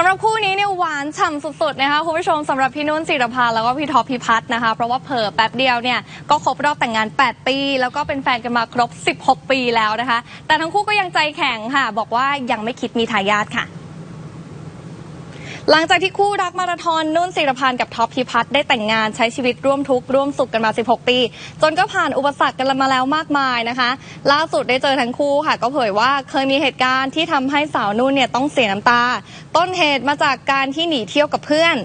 สำหรับคู่นี้เนี่ยหวานฉ่ำสุดๆนะคะคุณผู้ชมสำหรับพี่นุ่นศิรภาแล้วก็พี่ท็อปพิพัฒน์นะคะ เพราะว่าเผลอแป๊บเดียวเนี่ยก็ครบรอบแต่งงาน 8 ปี แล้วก็เป็นแฟนกันมาครบ 16 ปีแล้วนะคะ แต่ทั้งคู่ก็ยังใจแข็งค่ะ บอกว่ายังไม่คิดมีทายาทค่ะ หลังจากที่คู่รักมาราธอนนุ่นศิรพันธ์กับท็อปพิพัฒน์ได้แต่งงานใช้ชีวิตร่วมทุกข์ร่วมสุขกันมา 16 ปี จนก็ผ่านอุปสรรคกันมาแล้วมากมายนะคะ ล่าสุดได้เจอทั้งคู่ค่ะ ก็เผยว่าเคยมีเหตุการณ์ที่ทำให้สาวนุ่นเนี่ยต้องเสียน้ำตา ต้นเหตุมาจากการที่หนีเที่ยวกับเพื่อน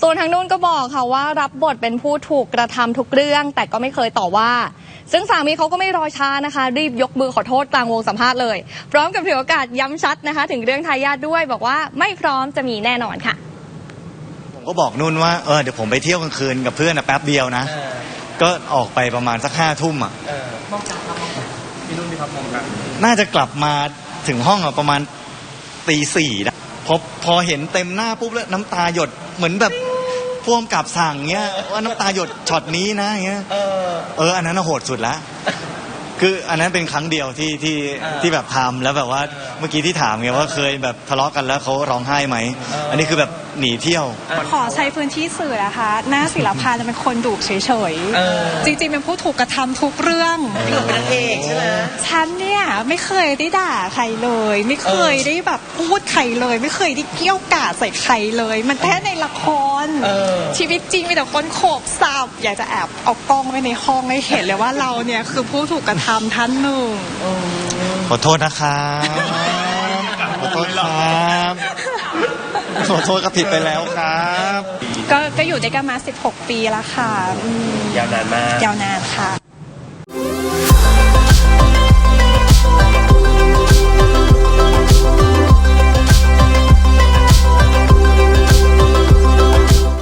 ส่วนทางนุ่นก็บอกค่ะว่ารับบทเป็นผู้ถูกกระทำทุกเรื่อง แต่ก็ไม่เคยต่อว่าซึ่งสามีเขาก็ไม่รอช้านะคะ รีบยกมือขอโทษกลางวงสัมภาษณ์เลย พร้อมกับถือโอกาสย้ำชัดนะคะ ถึงเรื่องทายาทด้วยบอกว่าไม่พร้อมจะมีแน่นอนค่ะ ผมก็บอกนุ่นว่าเออเดี๋ยวผมไปเที่ยวกลางคืนกับเพื่อนนะแป๊บเดียวนะเออก็ออกไปประมาณสักห้าทุ่มอะเออมองกันครับมองกันพี่นุ่นพี่ท็อปมองกันน่าจะกลับมาถึงห้องอะประมาณตีสี่นะพอพอเห็นเต็มหน้าปุ๊บแล้วน้ำตาหยดเหมือนแบบพ่วงกับสั่งเงี้ยว่าน้ำตาหยดช็อตนี้นะเงี้ยเออเอออันนั้นน่ะโหดสุดละ คืออันนั้นเป็นครั้งเดียวที่ที่เออที่แบบทำแล้วแบบว่าเออเมื่อกี้ที่ถามไงว่าเคยแบบทะเลาะกันแล้วเขาร้องไห้ไหมเอออัอันนี้คือแบบหนีเที่ยว ขอใช้พื้นที่สื่อนะคะ หน้าศิลปาจะเป็นคนดุเฉยเออๆจริงๆเป็นผู้ถูกกระทำทุกเรื่องพี่หนุ่มเป็นนางเอกใช่ไหมฉันเนี่ย ไม่เคยได้ด่าใครเลย ไม่เคยเออได้แบบพูดใครเลย ไม่เคยได้เกี่ยวกาดใส่ใครเลย มันแค่ในละครเออชีวิตจริงมีแต่คนโขกสับอยากจะแอบเอากล้องไว้ในห้องให้เห็นเลยว่าเราเนี่ยคือผู้ถูกกระทำท่านหนึ่งขอโทษนะครับขอโทษครับขอโทษก็ผิดไปแล้วครับ ก็ก็อยู่ด้วยกันมา 16 ปีแล้วค่ะอืมยาวนานมาก ยาวนานค่ะ